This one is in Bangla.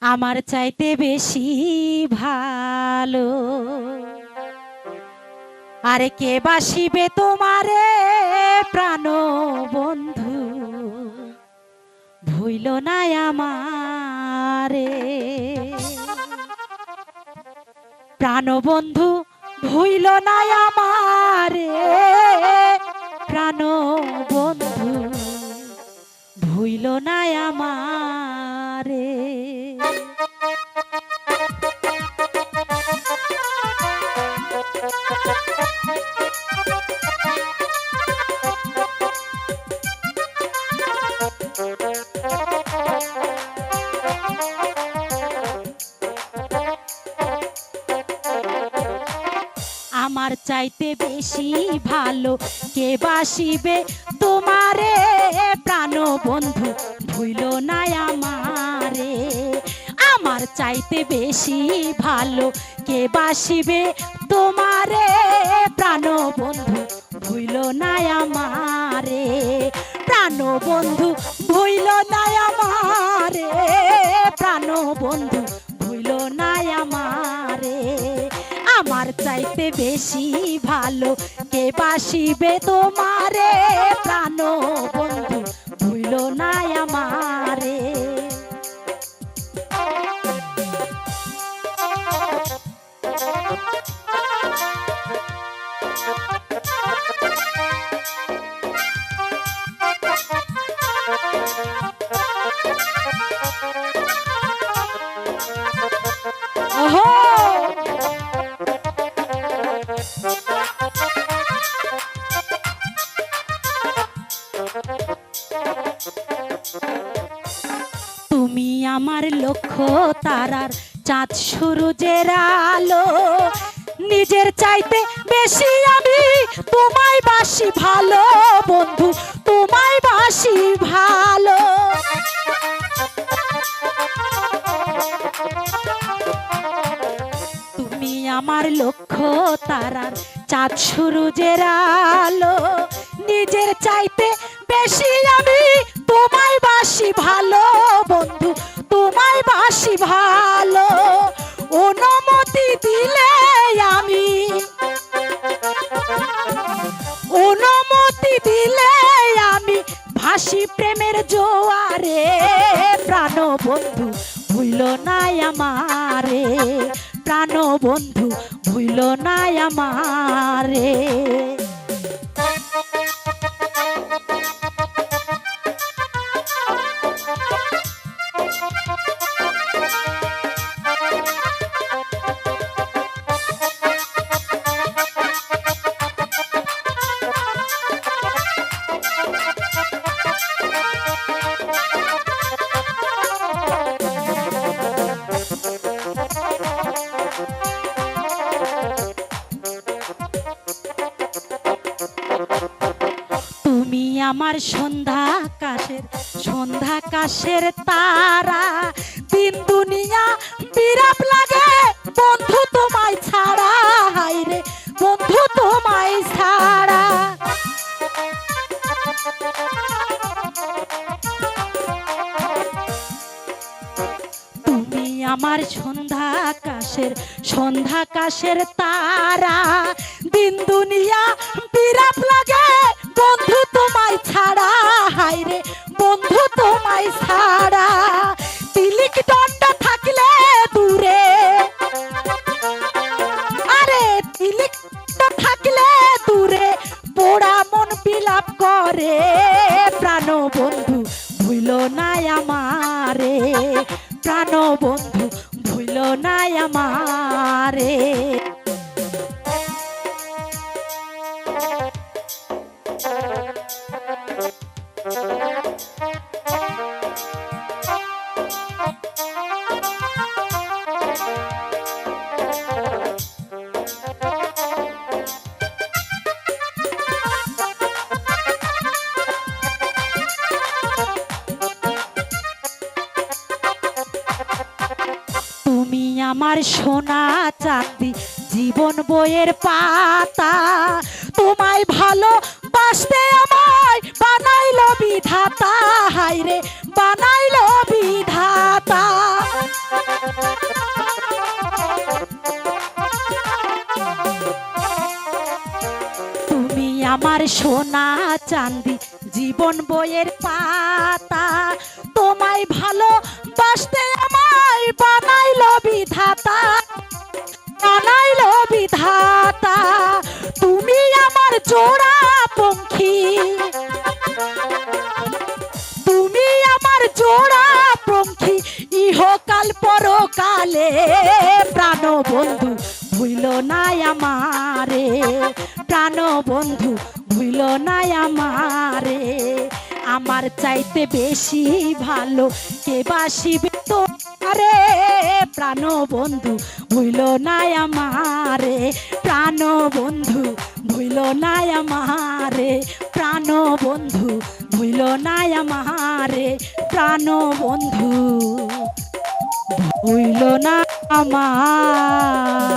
আমার চাইতে বেশি ভালো। আরে কে বাসিবে তোমারে প্রাণ বন্ধু? ভুইল না আমারে। প্রাণ বন্ধু, ভুইল না আমারে। আমার চাইতে বেশি ভালো। কে বাসিবে তোমারে প্রাণ বন্ধু ভুইল না আমারে। আমার চাইতে বেশি ভালো। কে বাসিবে তোমারে প্রাণ বন্ধু ভুইল না আমারে। প্রাণ বন্ধু ভুইল না আমারে। প্রাণ বন্ধু চাইতে বেশি ভালো। কে বাসিবে তোমারে? প্রাণ বন্ধু ভুইল না আমারে। ওহো! আমার লক্ষ্য তারার চাঁদ সূরজের আলো। নিজের চাইতে বেশি আমি তোমায় বাসি ভালো বন্ধু, তোমায় বাসি ভালো। তুমি আমার লক্ষ্য তারার চাঁদ সূরজের আলো। নিজের চাইতে বেশি আমি তোমায় বাসি ভালো ভাসি প্রেমের জোয়ারে প্রাণ বন্ধু ভুইল নাই আমারে প্রাণ বন্ধু ভুইল নাই আমারে। আমার সন্ধ্যা কাশের সন্ধ্যা কাশের তারা। দিন দুনিয়া বিরাপ লাগে, বন্ধু তোমায় ছাড়া হাইরে বন্ধু তোমায় ছাড়া। তুমি আমার সন্ধ্যা আকাশের সন্ধ্যা আকাশের তারা। দিন দুনিয়া বিরাপ লাগে বন্ধু তোমায় ছাড়া হাইরে বন্ধু তোমায় ছাড়া। তিলিক দণ্ড থাকলে দূরে। আরে, তিলিক থাকলে দূরে। পোড়া মন বিলাপ করে। প্রাণ বন্ধু, ভুইল নাই আমারে। প্রাণ বন্ধু, ভুইল নাই আমারে। আমার সোনা চাঁদি, জীবন বইয়ের পাতা। তোমায় ভালো বাসতে আমায় বানাইল বিধাতা। হাইরে বানাইল বিধাতা। আমার সোনা চান্দি জীবন বইয়ের পাতা। তোমায় ভালো বাসতে আমায় বানাইল বিধাতা, বানাইলো বিধাতা। তুমি আমার জোড়া পঙ্খী। তুমি আমার জোড়া পঙ্খী। ইহকাল পরকালে প্রাণ বন্ধু ভুইল নাই আমারে। প্রাণ বন্ধু ভুইল নাই আমারে। আমার চাইতে বেশি ভালো কে বাসিবে তো আরে প্রাণ বন্ধু ভুইল নাই আমারে। প্রাণ বন্ধু ভুইল নাই আমারে। প্রাণ বন্ধু ভুইল নাই আমারে। প্রাণ বন্ধু ভুইল না আমার।